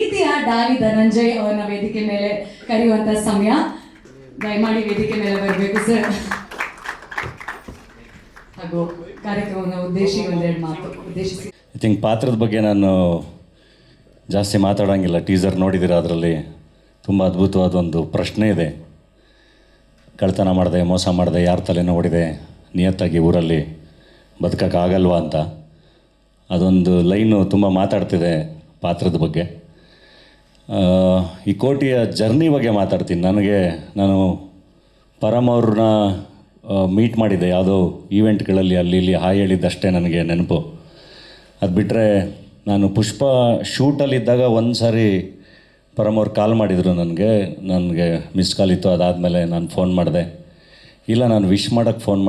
ಪ್ರೀತಿಯ ಡಾಲಿ ಧನಂಜಯ್ ಅವರನ್ನ ವೇದಿಕೆ ಮೇಲೆ ಕರೆಯುವಂತ ಸಮಯ. ದಯಮಾಡಿ ವೇದಿಕೆ ಮೇಲೆ ಬರಬೇಕು, ಸರ್. ಹಾಗೂ ಕಾರ್ಯಕ್ರಮವನ್ನು ಉದ್ದೇಶಿ ಒಂದೆರಡು ಮಾತು. ಉದ್ದೇಶಿಸಿ. ಐ ಥಿಂಕ್ ಪಾತ್ರದ ಬಗ್ಗೆ ನಾನು ಜಾಸ್ತಿ ಮಾತಾಡೋಂಗಿಲ್ಲ. ಟೀಸರ್ ನೋಡಿದಿರ ಅದರಲ್ಲಿ? ತುಂಬ ಅದ್ಭುತವಾದ ಒಂದು ಪ್ರಶ್ನೆ ಇದೆ. ಕಳ್ತನ ಮಾಡಿದೆ, ಮೋಸ ಮಾಡಿದೆ, ಯಾರ ತಲೆ ನೋಡಿದೆ, ನಿಯತ್ತಾಗಿ ಊರಲ್ಲಿ ಬದುಕೋಕ್ಕಾಗಲ್ವಾ ಅಂತ. ಅದೊಂದು ಲೈನು ತುಂಬ ಮಾತಾಡ್ತಿದೆ ಪಾತ್ರದ ಬಗ್ಗೆ. ಈ ಕೋಟಿಯ ಜರ್ನಿ ಬಗ್ಗೆ ಮಾತಾಡ್ತೀನಿ. ನನಗೆ, ನಾನು ಪರಮ್ ಅವ್ರನ್ನ ಮೀಟ್ ಮಾಡಿದ್ದೆ. ಯಾವುದೋ ಈವೆಂಟ್ಗಳಲ್ಲಿ ಅಲ್ಲಿ ಇಲ್ಲಿ ಹಾಯ್ ಹೇಳಿದ್ದಷ್ಟೇ ನನಗೆ ನೆನಪು. ಅದು ಬಿಟ್ಟರೆ ನಾನು ಪುಷ್ಪ ಶೂಟಲ್ಲಿದ್ದಾಗ ಒಂದು ಸಾರಿ ಪರಮ್ ಅವ್ರು ಕಾಲ್ ಮಾಡಿದರು ನನಗೆ. ನನಗೆ ಮಿಸ್ ಕಾಲ್ ಇತ್ತು. ಅದಾದಮೇಲೆ ನಾನು ಫೋನ್ ಮಾಡಿದೆ. ಇಲ್ಲ, ನಾನು ವಿಶ್ ಮಾಡೋಕ್ಕೆ ಫೋನ್